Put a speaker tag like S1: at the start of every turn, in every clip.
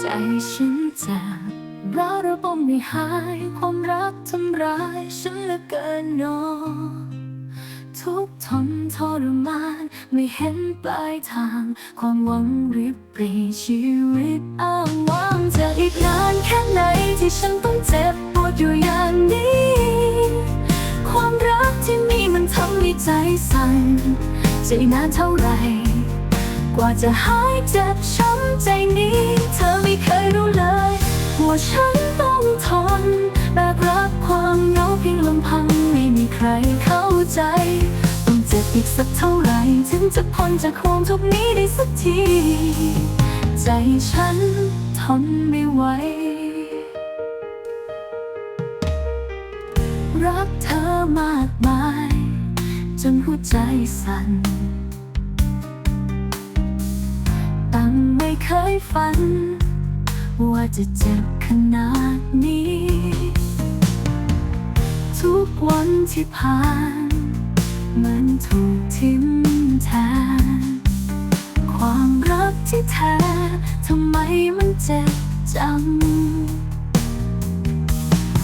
S1: ใจฉันเจ็บรักระบมไม่หายความรักทำร้ายฉันเหลือเกินเนอทุกทนทรมานไม่เห็นปลายทาง ความหวังริบหรีชีวิตอ้างว้างจะอีกนานแค่ไหนที่ฉันต้องเจ็บปวดอยู่อย่างนี้ ความรักที่มีมันทำให้ใจสั่นจะอีกนานเท่าไหร่ กว่าจะหายเจ็บช้ำใจนี้ เธอไม่เคยรู้เลย ว่าฉันต้องทนแบกรับความเหงาเพียงลำพังไม่มีใครเข้าใจ ต้องเจ็บอีกสักเท่าไหร่ถึงจะพ้นจากความทุกข์นี้ได้สักที ใจฉันทนไม่ไหวรักเธอมากมาย จนหัวใจสั่น เคยฝัน ว่าจะเจ็บขนาดนี้ ทุกวันที่ผ่านมือนถูกทิ้มแทน ความรักที่แท้ทำไมมันเจ็บจัง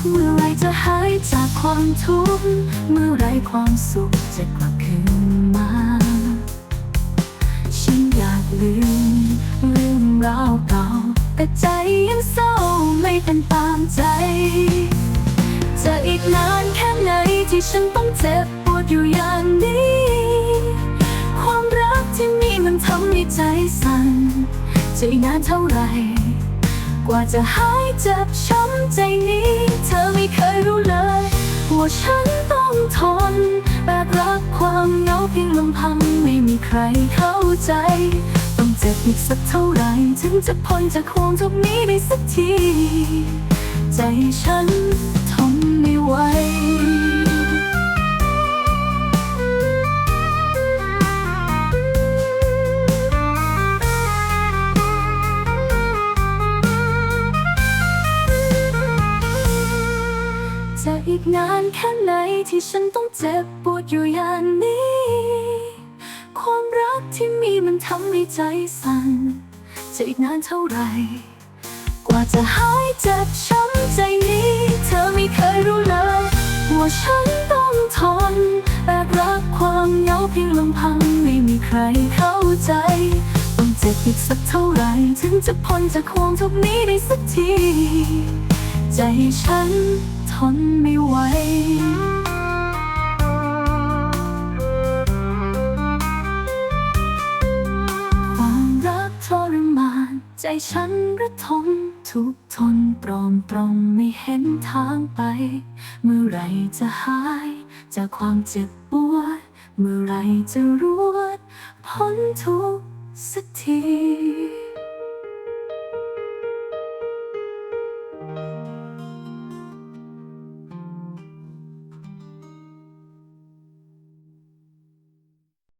S1: เมื่อไรจะหายจากความทุกข์ เมื่อไรความสุขจะกลับคืนมา ฉันอยากลืม รื่าวเก่า แต่ใจยังเศร้าไม่เป็นตามใจ จะอีกนานแค่ไหนที่ฉันต้องเจ็บปวดอยู่อย่างนี้ ความรักที่มีมันทำให้ใจสั่น จะอีกนานเท่าไหร่ กว่าจะหายเจ็บช้ำใจนี้ เธอไม่เคยรู้เลยว่าฉันต้องทนแบกรับความเหงาเพียงลำพังไม่มีใครเข้าใจ จ็บอีกสักเท่าไหร่ถึงจะพ้นจากความทุกนี้ได้สักที ใจฉันทนไม่ไหวจะอีกนานแค่ไหนที่ฉันต้องเจ็บปวดอยู่อย่างนี้ มีมันทำให้ใจสั่นจะอีกนานเท่าไหร่ กว่าจะหายเจ็บช้ำใจนี้ เธอไม่เคยรู้เลย ว่าฉันต้องทนแบกรับความเหงาเพียงลำพังไม่มีใครเข้าใจ ต้องเจ็บอีกสักเท่าไหร่ ถึงจะพ้นจากความทุกข์นี้ได้สักที ใจฉันทนไม่ไหว ใจฉันระทมทุกทนตรอมตรงไม่เห็นทางไป เมื่อไรจะหาย จากความเจ็บปวด เมื่อไรจะรวดพ้นทุกสักที